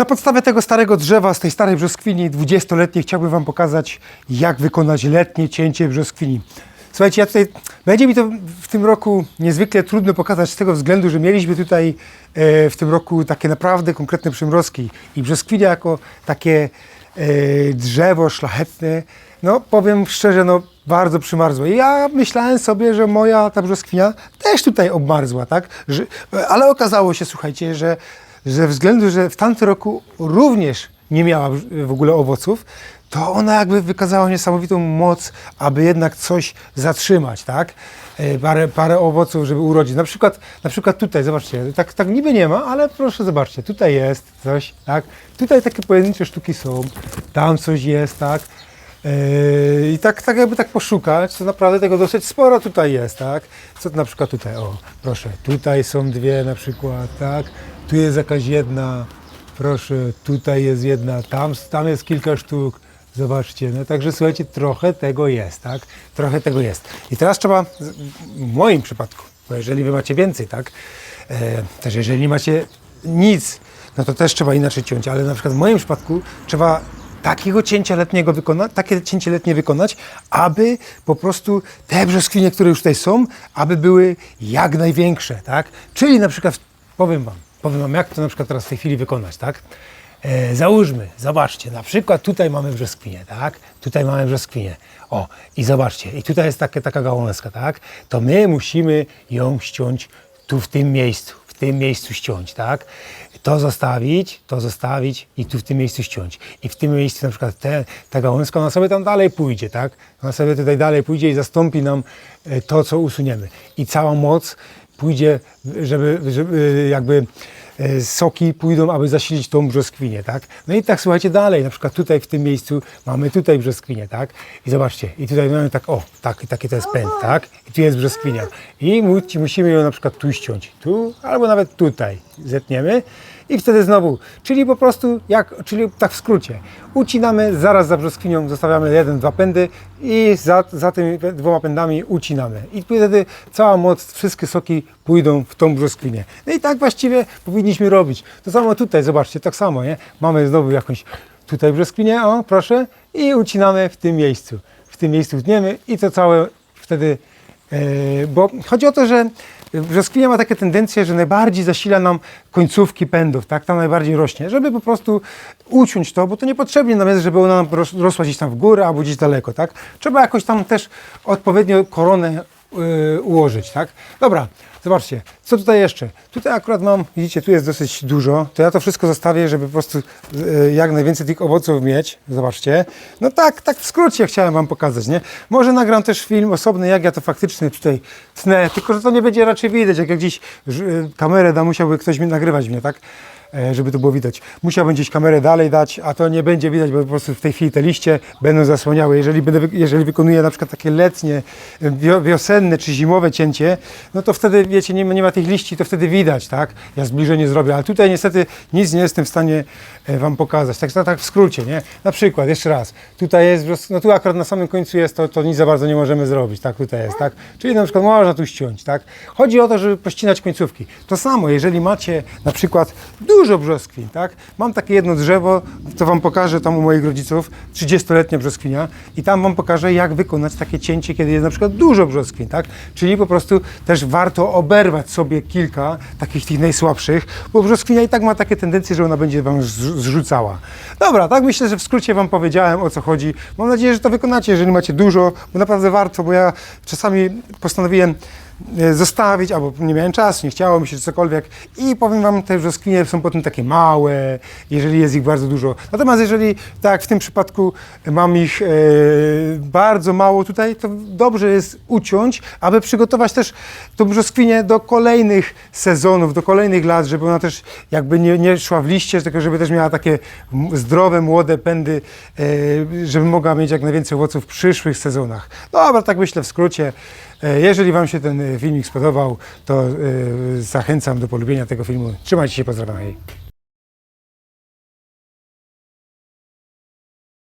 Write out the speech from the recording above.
Na podstawie tego starego drzewa, z tej starej brzoskwini 20-letniej chciałbym Wam pokazać, jak wykonać letnie cięcie brzoskwini. Słuchajcie, ja tutaj, będzie mi to w tym roku niezwykle trudno pokazać z tego względu, że mieliśmy tutaj e, w tym roku takie naprawdę konkretne przymrozki i brzoskwinia jako takie e, drzewo szlachetne, no powiem szczerze, no bardzo przymarzło. I ja myślałem sobie, że moja ta brzoskwinia też tutaj obmarzła, tak? Że, ale okazało się, słuchajcie, że ze względu, że w tamtym roku również nie miała w ogóle owoców, to ona jakby wykazała niesamowitą moc, aby jednak coś zatrzymać, tak? E, Parę, parę owoców, żeby urodzić. Na przykład, na przykład tutaj, zobaczcie, tak, tak niby nie ma, ale proszę zobaczcie, tutaj jest coś, tak? Tutaj takie pojedyncze sztuki są, tam coś jest, tak? Yy, I tak, tak jakby tak poszukać, to naprawdę tego dosyć sporo tutaj jest, tak? Co to na przykład tutaj, o, proszę, tutaj są dwie na przykład, tak? Tu jest jakaś jedna, proszę, tutaj jest jedna, tam, tam jest kilka sztuk, zobaczcie, no także słuchajcie, trochę tego jest, tak? Trochę tego jest. I teraz trzeba, w moim przypadku, bo jeżeli wy macie więcej, tak? E, też jeżeli nie macie nic, no to też trzeba inaczej ciąć, ale na przykład w moim przypadku trzeba takiego cięcia letniego wykonać, takie cięcie letnie wykonać, aby po prostu te brzoskwinie, które już tutaj są, aby były jak największe, tak? Czyli na przykład, powiem Wam, powiem Wam, jak to na przykład teraz w tej chwili wykonać, tak? E, załóżmy, zobaczcie, na przykład tutaj mamy brzoskwinię, tak? Tutaj mamy brzoskwinię. O, i zobaczcie, i tutaj jest takie, taka gałązka, tak? To my musimy ją ściąć tu w tym miejscu, tym miejscu ściąć, tak? To zostawić, to zostawić i tu w tym miejscu ściąć. I w tym miejscu na przykład te, ta gałązka, ona sobie tam dalej pójdzie, tak? Ona sobie tutaj dalej pójdzie i zastąpi nam e, to, co usuniemy. I cała moc pójdzie, żeby, żeby jakby e, soki pójdą, aby zasilić tą brzoskwinię, tak? No i tak słuchajcie dalej, na przykład tutaj w tym miejscu mamy tutaj brzoskwinię, tak? I zobaczcie, i tutaj mamy tak, o, tak, taki to jest pęd, tak? I tu jest brzoskwinia. I mu- musimy ją na przykład tu ściąć, tu, albo nawet tutaj zetniemy i wtedy znowu, czyli po prostu, jak, czyli tak w skrócie, ucinamy zaraz za brzoskwinią, zostawiamy jeden, dwa pędy i za, za tymi dwoma pędami ucinamy. I wtedy cała moc, wszystkie soki pójdą w tą brzoskwinię. No i tak właściwie powinniśmy robić. To samo tutaj, zobaczcie, tak samo, nie? Mamy znowu jakąś tutaj brzoskwinię, o proszę, i ucinamy w tym miejscu. W tym miejscu tniemy i to całe wtedy E, Bo chodzi o to, że brzoskwinia ma takie tendencje, że najbardziej zasila nam końcówki pędów, tak? Tam najbardziej rośnie, żeby po prostu uciąć to, bo to niepotrzebnie nam jest, żeby ona nam ros- rosła gdzieś tam w górę albo gdzieś daleko, tak? Trzeba jakoś tam też odpowiednio koronę ułożyć, tak? Dobra, zobaczcie, co tutaj jeszcze? Tutaj akurat mam, widzicie, tu jest dosyć dużo, to ja to wszystko zostawię, żeby po prostu y, jak najwięcej tych owoców mieć, zobaczcie. No tak, tak w skrócie chciałem Wam pokazać, nie? Może nagram też film osobny, jak ja to faktycznie tutaj tnę, tylko że to nie będzie raczej widać, jak ja gdzieś y, kamerę da, musiałby ktoś mi nagrywać mnie, tak? E, żeby to było widać. Musiałbym gdzieś kamerę dalej dać, a to nie będzie widać, bo po prostu w tej chwili te liście będą zasłaniały. Jeżeli, będę, jeżeli wykonuję na przykład takie letnie, e, wio- wiosenne czy zimowe cięcie, no to wtedy, wiecie, nie, ma- nie ma tych liści, to wtedy widać, tak? Ja zbliżenie zrobię, ale tutaj niestety nic nie jestem w stanie e, Wam pokazać. Tak, tak, tak w skrócie, nie? Na przykład, jeszcze raz, tutaj jest, no tu akurat na samym końcu jest, to, to nic za bardzo nie możemy zrobić, tak? Tutaj jest, tak? Czyli na przykład można tu ściąć, tak? Chodzi o to, żeby pościnać końcówki. To samo, jeżeli macie na przykład dużo brzoskwin, tak? Mam takie jedno drzewo, to Wam pokażę tam u moich rodziców, 30-letnia brzoskwinia i tam Wam pokażę, jak wykonać takie cięcie, kiedy jest na przykład dużo brzoskwin, tak? Czyli po prostu też warto oberwać sobie kilka takich tych najsłabszych, bo brzoskwinia i tak ma takie tendencje, że ona będzie Wam zrzu- zrzucała. Dobra, tak myślę, że w skrócie Wam powiedziałem, o co chodzi. Mam nadzieję, że to wykonacie, jeżeli macie dużo, bo naprawdę warto, bo ja czasami postanowiłem zostawić, albo nie miałem czasu, nie chciało mi się, cokolwiek. I powiem Wam, te brzoskwinie są potem takie małe, jeżeli jest ich bardzo dużo. Natomiast jeżeli, tak w tym przypadku, mam ich e, bardzo mało tutaj, to dobrze jest uciąć, aby przygotować też tą brzoskwinię do kolejnych sezonów, do kolejnych lat, żeby ona też jakby nie, nie szła w liście, tylko żeby też miała takie zdrowe, młode pędy, e, żeby mogła mieć jak najwięcej owoców w przyszłych sezonach. Dobra, tak myślę w skrócie. E, Jeżeli Wam się ten e, filmik spodobał, to e, zachęcam do polubienia tego filmu. Trzymajcie się, pozdrawiam.